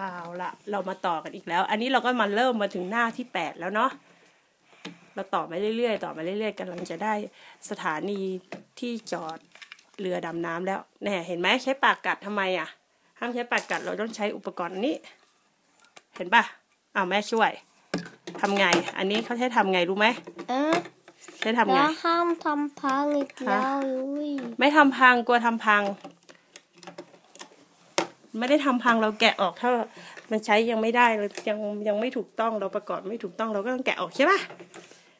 เอาละเรามาต่อกันอีกแล้ว อันนี้เราก็มาเริ่มมาถึงหน้าที่แปดแล้วเนาะเราต่อไปเรื่อยๆ ต่อไปเรื่อยๆกำลังจะได้สถานีที่จอดเรือดำน้ำแล้วแน่เห็นไหมใช้ปากกัดทำไมอะห้ามใช้ปากกัดเราต้องใช้อุปกรณ์อันนี้ เห็นปะอ้าวแม่ช่วยทำไง อันนี้เขาใช้ทำไงรู้ไหมเอ๊ะใช้ทำไงแล้วห้ามทำพังอีกแล้วอุ้ยไม่ทำพังกลัวทำพัง ไม่ได้ทำพังเราแกะออกถ้ามันใช้ยังไม่ได้เรายังยังไม่ถูกต้องเราประกอบไม่ถูกต้องเราก็ต้องแกะออกใช่ปะ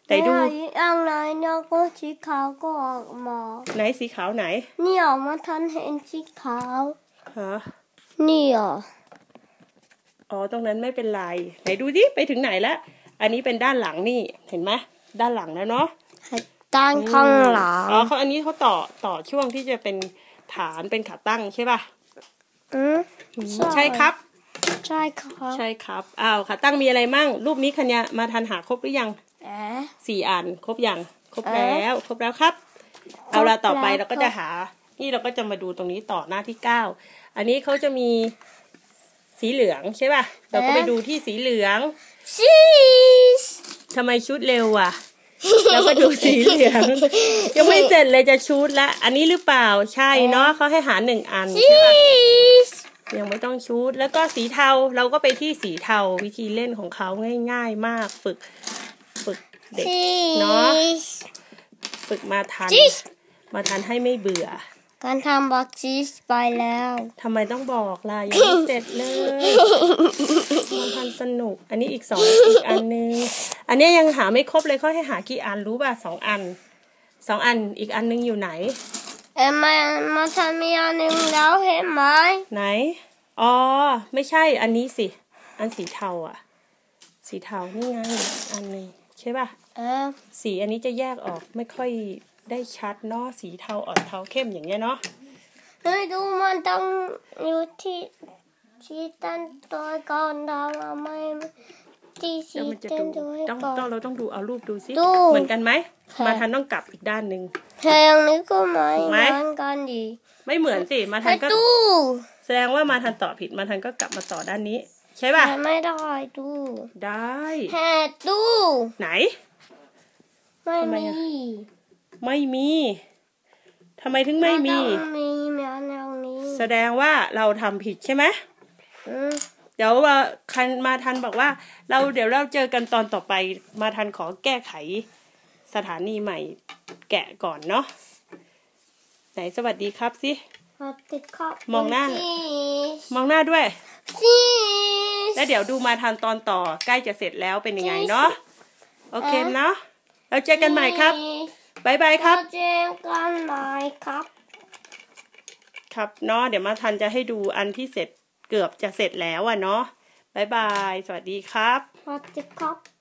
แต่ดูแล้วอีกอันไหนเนี่ยก็สีขาวก็ออกมาไหนสีขาวไหน นี่ออกมาทันเห็นสีขาวฮะนี่อะอ๋อตรงนั้นไม่เป็นไรไหนดูดิไปถึงไหนแล้วอันนี้เป็นด้านหลังนี่เห็นไหมด้านหลังแล้วเนาะด้านข้างหลังอ๋อเขาอันนี้เขาต่อต่อช่วงที่จะเป็นฐานเป็นขาตั้งใช่ป่ะ อืมใช่ครับ ใช่ครับ ใช่ครับอ้าวขาตั้งมีอะไรมั่ง รูปนี้คัญญามาทันหาครบหรือยังเอ๊ะสี่อันครบยังครบเอ๊ะแล้วครบแล้วครับ เอาละครบต่อไปแล้วเราก็จะหา นี่เราก็จะมาดูตรงนี้ต่อหน้าที่เก้าอันนี้เขาจะมีสีเหลืองใช่ป่ะ เราก็ไปดูที่สีเหลืองชีสทำไมชุดเร็วอะแล้วก็ดูสีเหลือง ยังไม่เสร็จเลยจะชุดละ อันนี้หรือเปล่าใช่เนาะเขาให้หาหนึ่งอันชีใช่ป่ะส ยังไม่ต้องชุด แล้วก็สีเทาเราก็ไปที่สีเทาวิธีเล่นของเขาง่าย ๆ มากฝึกฝึกเด็กชีเนาะสฝึกมาทันชีสมาทันให้ไม่เบื่อ การทำบักชีสไปแล้วทำไมต้องบอกล่ะยังไม่เสร็จเลยมาทันสนุก อันนี้อีกสองอีกอันนึงอันเนี้ยยังหาไม่ครบเลยเขาให้หากี่อันรู้ป่ะสองอันสองอันอีกอันนึงอยู่ไหนเอ็ มมามาทำมีอันหนึ่งแล้วเห็นไหมไหน อ๋อ ไม่ใช่อันนี้สิ อันสีเทาอะ สีเทานี่ไงอันหนึงใช่ป่ะเออสีอันนี้จะแยกออกไม่ค่อยได้ชัดเนาะสีเทาอ่อนเทาเข้มอย่างเงี้ยเนาะเฮ้ยดูมันต้องอยู่ที่ที่ตั้งตัวก่อนดาวาไม่ที่เดี๋สียวมันจะตั้ดูงตัวต้องก่อนต้องเราต้องดูเอารูปดูสิดูเหมือนกันไหมค่ะมาทันต้องกลับอีกด้านหนึ่ง เพลงนี้ก็ไม่ถูกไหมเหมือนกันดีไม่เหมือนสิมาทัให้นก็ดูแสดงว่ามาทันต่อผิดมาทันก็กลับมาต่อด้านนี้ ใช่ป่ะแต่ไม่ได้ดูได้แห่ดูไหน ไม่ทำไมมีอะไม่มีทำไมถึงไม่มีต้องมีเหมือนอย่างนี้ แสดงว่าเราทำผิดใช่ไหมอืมเดี๋ยวว่าคันมาทันบอกว่า เราเดี๋ยวเราเจอกันตอนต่อไปมาทันขอแก้ไข สถานีใหม่แกะก่อนเนาะไหนสวัสดีครับสิขอบคุณครับมองหน้าชีมองหน้าด้วยสชีสแล้วเดี๋ยวดูมาทันตอนต่อใกล้จะเสร็จแล้วเป็นยังไงเนาะโอเคเนาะเราเจอกันใหม่ครับบายบายครับเราเจอกันใหม่ครับ ครับเนาะเดี๋ยวมาทันจะให้ดูอันที่เสร็จเกือบจะเสร็จแล้วอะเนาะบายบาย สวัสดีครับสวัสดีครับ